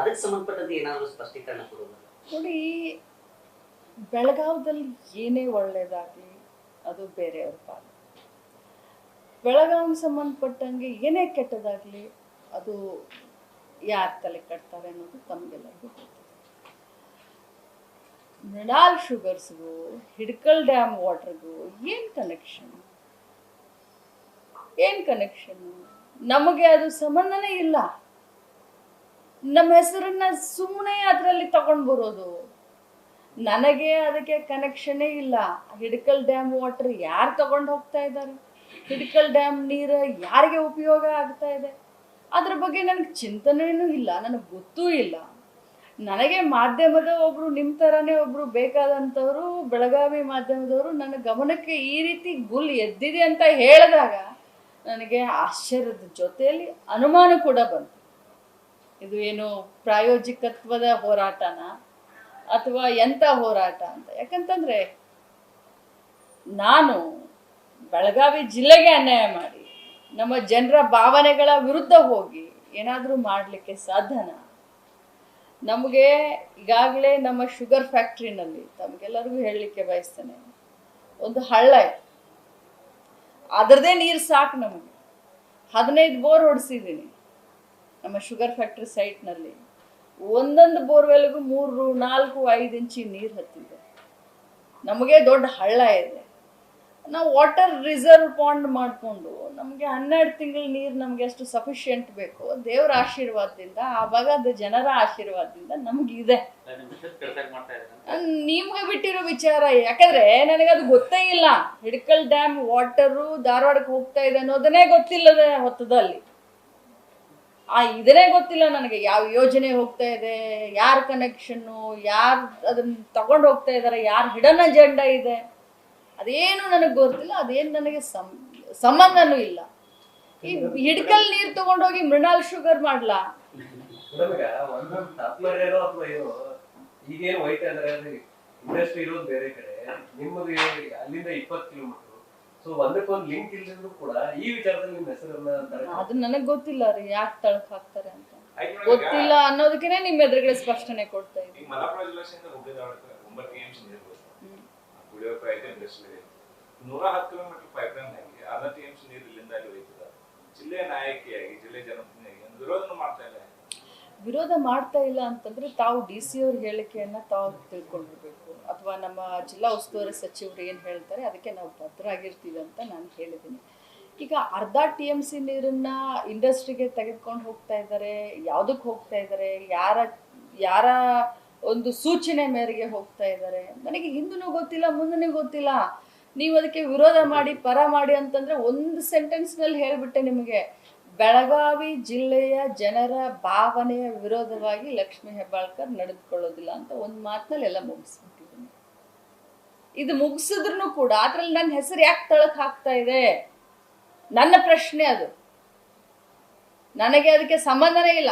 ಅದಕ್ಕೆ ಸಂಬಂಧಪಟ್ಟಂತೆ ಏನಾದರೂ ಸ್ಪಷ್ಟೀಕರಣ ಕೊಡೋದು ನೋಡಿ, ಬೆಳಗಾವದಲ್ಲಿ ಏನೇ ಒಳ್ಳೇದಾಗಲಿ, ಅದು ಬೇರೆಯವ್ರ ಪಾಲು. ಬೆಳಗಾವಿಗೆ ಸಂಬಂಧಪಟ್ಟಂಗೆ ಏನೇ ಕೆಟ್ಟದಾಗಲಿ, ಅದು ಯಾರು ತಲೆ ಕಟ್ತಾರೆ ಅನ್ನೋದು ತಮಗೆಲ್ಲರಿಗೂ ಗೊತ್ತಿದೆ. ಮೃಣಾಲ್ ಶುಗರ್ಸ್ಗೂ, ಹಿಡ್ಕಲ್ ಡ್ಯಾಮ್ ವಾಟರ್ಗೂ ಏನು ಕನೆಕ್ಷನ್ ಏನು ಕನೆಕ್ಷನ್ ನಮಗೆ ಅದು ಸಂಬಂಧನೇ ಇಲ್ಲ. ನಮ್ಮ ಹೆಸರನ್ನ ಸುಮ್ಮನೆ ಅದರಲ್ಲಿ ತಗೊಂಡು ಬರೋದು. ನನಗೆ ಅದಕ್ಕೆ ಕನೆಕ್ಷನ್ನೇ ಇಲ್ಲ. ಹಿಡಕಲ್ ಡ್ಯಾಮ್ ವಾಟರ್ ಯಾರು ತಗೊಂಡು ಹೋಗ್ತಾ ಇದ್ದಾರೆ? ಹಿಡಕಲ್ ಡ್ಯಾಮ್ ನೀರು ಯಾರಿಗೆ ಉಪಯೋಗ ಆಗ್ತಾ ಇದೆ? ಅದ್ರ ಬಗ್ಗೆ ನನಗೆ ಚಿಂತನೆಯೂ ಇಲ್ಲ. ನನಗೆ ಗೊತ್ತೂ ಇಲ್ಲ. ನನಗೆ ಮಾಧ್ಯಮದ ಒಬ್ರು ನಿಮ್ಮ ಥರನೇ ಒಬ್ರು ಬೇಕಾದಂಥವ್ರು ಬೆಳಗಾವಿ ಮಾಧ್ಯಮದವರು ನನ್ನ ಗಮನಕ್ಕೆ ಈ ರೀತಿ ಗುಲ್ ಎದ್ದಿದೆ ಅಂತ ಹೇಳಿದಾಗ ನನಗೆ ಆಶ್ಚರ್ಯದ ಜೊತೆಯಲ್ಲಿ ಅನುಮಾನ ಕೂಡ ಬಂತು. ಇದು ಏನು ಪ್ರಾಯೋಜಿಕತ್ವದ ಹೋರಾಟನ ಅಥವಾ ಎಂಥ ಹೋರಾಟ ಅಂತ? ಯಾಕಂತಂದ್ರೆ ನಾನು ಬೆಳಗಾವಿ ಜಿಲ್ಲೆಗೆ ಅನ್ಯಾಯ ಮಾಡಿ, ನಮ್ಮ ಜನರ ಭಾವನೆಗಳ ವಿರುದ್ಧ ಹೋಗಿ ಏನಾದರೂ ಮಾಡಲಿಕ್ಕೆ ಸಾಧ್ಯನಾ? ನಮಗೆ ಈಗಾಗಲೇ ನಮ್ಮ ಶುಗರ್ ಫ್ಯಾಕ್ಟ್ರಿನಲ್ಲಿ, ತಮಗೆಲ್ಲರಿಗೂ ಹೇಳಲಿಕ್ಕೆ ಬಯಸ್ತೇನೆ, ಒಂದು ಹಳ್ಳ ಅದರದೇ ನೀರು ಸಾಕು ನಮಗೆ. ಹದಿನೈದು ಬೋರ್ ಹೊಡಿಸಿದ್ದೀನಿ. ನಮ್ಮ ಶುಗರ್ ಫ್ಯಾಕ್ಟ್ರಿ ಸೈಟ್ನಲ್ಲಿ ಒಂದೊಂದು ಬೋರ್ವೆಲ್ಗೂ ಮೂರು, ನಾಲ್ಕು, ಐದು ಇಂಚಿ ನೀರು ಹತ್ತಿದೆ. ನಮಗೆ ದೊಡ್ಡ ಹಳ್ಳ ಇದೆ. ನಾವು ವಾಟರ್ ರಿಸರ್ವ್ ಪಾಂಡ್ ಮಾಡಿಕೊಂಡು ನಮಗೆ ಹನ್ನೆರಡು ತಿಂಗಳ ನೀರು ನಮಗೆ ಅಷ್ಟು ಸಫಿಷಿಯೆಂಟ್ ಬೇಕು. ದೇವರ ಆಶೀರ್ವಾದದಿಂದ, ಆ ಭಾಗದ ಜನರ ಆಶೀರ್ವಾದದಿಂದ ನಮಗಿದೆ. ನಿಮ್ಗೆ ಬಿಟ್ಟಿರೋ ವಿಚಾರ ಯಾಕಂದ್ರೆ ನನಗೆ ಅದು ಗೊತ್ತೇ ಇಲ್ಲ. ಹಿಡ್ಕಲ್ ಡ್ಯಾಮ್ ವಾಟರು ಧಾರವಾಡಕ್ಕೆ ಹೋಗ್ತಾ ಇದೆ ಅನ್ನೋದನ್ನೇ ಗೊತ್ತಿಲ್ಲದ ಹೊತ್ತದಲ್ಲಿ. ಆ ಇದನ್ನೇ ಗೊತ್ತಿಲ್ಲ ನನಗೆ ಯಾವ ಯೋಜನೆ ಹೋಗ್ತಾ ಇದೆ, ಯಾರ ಕನೆಕ್ಷನ್ನು ಯಾರು ಅದನ್ನ ತಗೊಂಡು ಹೋಗ್ತಾ ಇದ್ದಾರೆ ಯಾರ ಹಿಡನ್ ಅಜೆಂಡಾ ಇದೆ. ಅದೇನು ನನಗೆ ಗೊತ್ತಿಲ್ಲ, ಅದೇನು ನನಗೆ ಸಂ, ಸಂಬಂಧನೂ ಇಲ್ಲ. ಈ ಹಿಡ್ಕಲ್ ನೀರು ತಗೊಂಡೋಗಿ ಮೃಣಾಲ್ ಶುಗರ್ ಮಾಡ್ಲಾ? ಇಂಡಸ್ಟ್ರಿ ಇರೋದು ಬೇರೆ ಕಡೆ. ನಿಮ್ಮದು ಅಲ್ಲಿಂದ ಇಪ್ಪತ್ತು ಕಿಲೋಮೀಟರ್ ಸೊ ಒಂದಕ್ಕೊಂದು ಲಿಂಕ್ ಇಲ್ದಿದ್ರು ಕೂಡ ಈ ವಿಚಾರದಲ್ಲಿ ನಿಮ್ಮ ಹೆಸರನ್ನ ಅದು ನನಗೆ ಗೊತ್ತಿಲ್ಲ ರೀ ಯಾಕೆ ತಳಕ್ ಹಾಕ್ತಾರೆ ಅಂತ. ಗೊತ್ತಿಲ್ಲ ಅನ್ನೋದಕ್ಕೆ ನಿಮ್ಮ ಎದುರುಗಡೆ ಸ್ಪಷ್ಟನೆ ಕೊಡ್ತಾ ಇದ್ದೀನಿ. ಮಲಾಪುರ ಜಲಾಶಯದಿಂದ ಹುಬ್ಳಿ ಒಂಬತ್ತು ಟಿ ಎಂ ಸಿ ನೀರು ಬರುತ್ತೆ. ಕುಡಿಯೋ ಪೈಪ್ ಇಂಡಸ್ಟ್ರಿ ನೂರ ಹತ್ತು ಕಿಲೋಮೀಟರ್ ಪೈಪ್ ಲೈನ್ ಆಗಿ ಅರ್ಧ ಟಿ ಎಂ ಸಿ ನೀರು ಇಲ್ಲಿಂದ ಅಲ್ಲಿ ಹೋಯ್ತದ ಜಿಲ್ಲೆಯ ನಾಯಕಿಯಾಗಿ ಜಿಲ್ಲೆ ಜನಪ್ರತಿನಿಧಿಯಾಗಿ ಒಂದು ವಿರೋಧನ ಮಾಡ್ತಾ ಇಲ್ಲ ವಿರೋಧ ಮಾಡ್ತಾ ಇಲ್ಲ ಅಂತಂದ್ರೆ ತಾವು ಡಿ ಸಿ ಅವ್ರ ಹೇಳಿಕೆಯನ್ನ ತಾವು ತಿಳ್ಕೊಂಡಿರ್ಬೇಕು. ಅಥವಾ ನಮ್ಮ ಜಿಲ್ಲಾ ಉಸ್ತುವಾರಿ ಸಚಿವರು ಏನು ಹೇಳ್ತಾರೆ ಅದಕ್ಕೆ ನಾವು ಭದ್ರಾಗಿರ್ತೀವಿ ಅಂತ ನಾನು ಹೇಳಿದ್ದೀನಿ. ಈಗ ಅರ್ಧ ಟಿ ಎಂ ಸಿ ನೀರನ್ನ ಇಂಡಸ್ಟ್ರಿಗೆ ತೆಗೆದುಕೊಂಡು ಹೋಗ್ತಾ ಇದ್ದಾರೆ ಯಾವುದಕ್ಕೆ ಹೋಗ್ತಾ ಇದ್ದಾರೆ, ಯಾರ ಯಾರ ಒಂದು ಸೂಚನೆ ಮೇರೆಗೆ ಹೋಗ್ತಾ ಇದ್ದಾರೆ. ನನಗೆ ಹಿಂದೂ ಗೊತ್ತಿಲ್ಲ ಮುಂದೂ ಗೊತ್ತಿಲ್ಲ. ನೀವು ಅದಕ್ಕೆ ವಿರೋಧ ಮಾಡಿ, ಪರ ಮಾಡಿ ಅಂತಂದ್ರೆ ಒಂದು ಸೆಂಟೆನ್ಸ್ನಲ್ಲಿ ಹೇಳಿಬಿಟ್ಟೆ ನಿಮಗೆ. ಬೆಳಗಾವಿ ಜಿಲ್ಲೆಯ ಜನರ ಭಾವನೆಯ ವಿರೋಧವಾಗಿ ಲಕ್ಷ್ಮೀ ಹೆಬ್ಬಾಳ್ಕರ್ ನಡೆದುಕೊಳ್ಳೋದಿಲ್ಲ ಅಂತ ಒಂದು ಮಾತಿನಲ್ಲಿ ಎಲ್ಲ ಮುಗಿಸ್ಬಿಟ್ಟಿದ್ದೀನಿ. ಇದು ಮುಗಿಸಿದ್ರು ಕೂಡ ಅದ್ರಲ್ಲಿ ನನ್ನ ಹೆಸರು ಯಾಕೆ ತಳಕ್ ಹಾಕ್ತಾ ಇದೆ? ನನ್ನ ಪ್ರಶ್ನೆ ಅದು. ನನಗೆ ಅದಕ್ಕೆ ಸಂಬಂಧನೇ ಇಲ್ಲ.